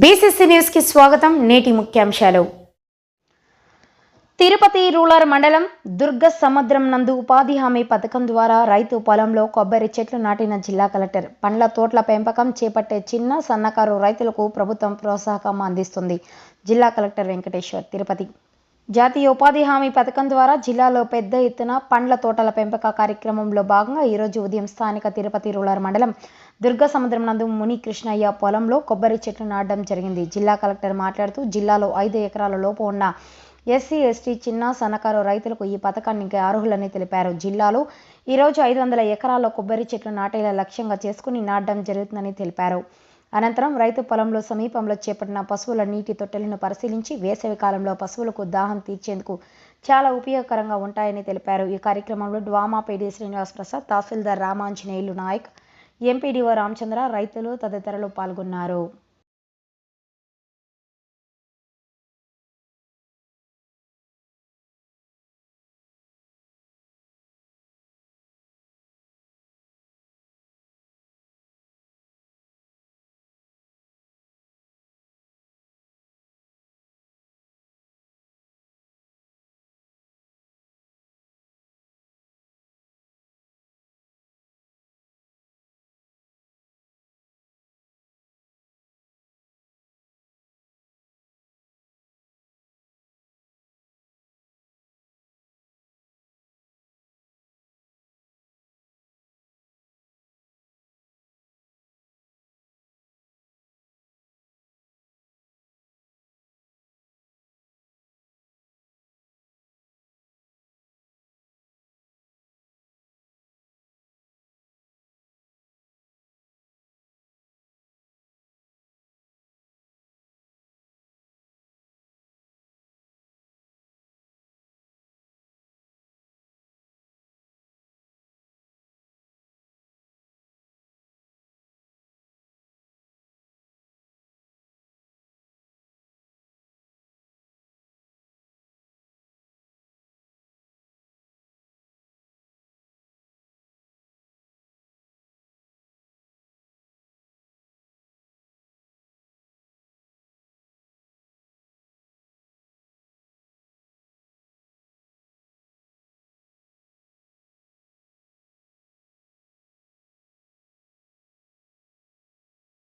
BCC న్యూస్కి స్వాగతం నేటి ముఖ్యాంశాలు. తిరుపతి రూరల్ మండలం దుర్గ సముద్రం నందు ఉపాధి హామీ పథకం ద్వారా రైతు పొలంలో కొబ్బరి చెట్లు నాటిన జిల్లా కలెక్టర్. పండ్ల తోటల పెంపకం చేపట్టే చిన్న సన్నకారు రైతులకు ప్రభుత్వం ప్రోత్సాహకం అందిస్తుంది. జిల్లా కలెక్టర్ వెంకటేశ్వర్ తిరుపతి. జాతీయ ఉపాధి హామీ పథకం ద్వారా జిల్లాలో పెద్ద ఎత్తున పండ్ల తోటల పెంపక కార్యక్రమంలో భాగంగా ఈరోజు ఉదయం స్థానిక తిరుపతి రూరల్ మండలం దుర్గ సముద్రం నందు ముని కృష్ణయ్య పొలంలో కొబ్బరి చెట్లు నాటడం జరిగింది. జిల్లా కలెక్టర్ మాట్లాడుతూ జిల్లాలో ఐదు ఎకరాల లోపు ఉన్న ఎస్సీ ఎస్టీ చిన్న సన్నకారు రైతులకు ఈ పథకానికి అర్హులని తెలిపారు. జిల్లాలో ఈరోజు ఐదు వందల ఎకరాల్లో కొబ్బరి చెట్లు నాటేలా లక్ష్యంగా చేసుకుని నాటడం జరుగుతుందని తెలిపారు. అనంతరం రైతు పొలంలో సమీపంలో చేపట్టిన పశువుల నీటి తొట్టెలను పరిశీలించి వేసవి కాలంలో పశువులకు దాహం తీర్చేందుకు చాలా ఉపయోగకరంగా ఉంటాయని తెలిపారు. ఈ కార్యక్రమంలో డ్వామాపేడి శ్రీనివాస్ ప్రసాద్ తహసీల్దార్ రామాంజనేయులు నాయక్ ఎంపీడీఓ రామచంద్ర రైతులు తదితరులు పాల్గొన్నారు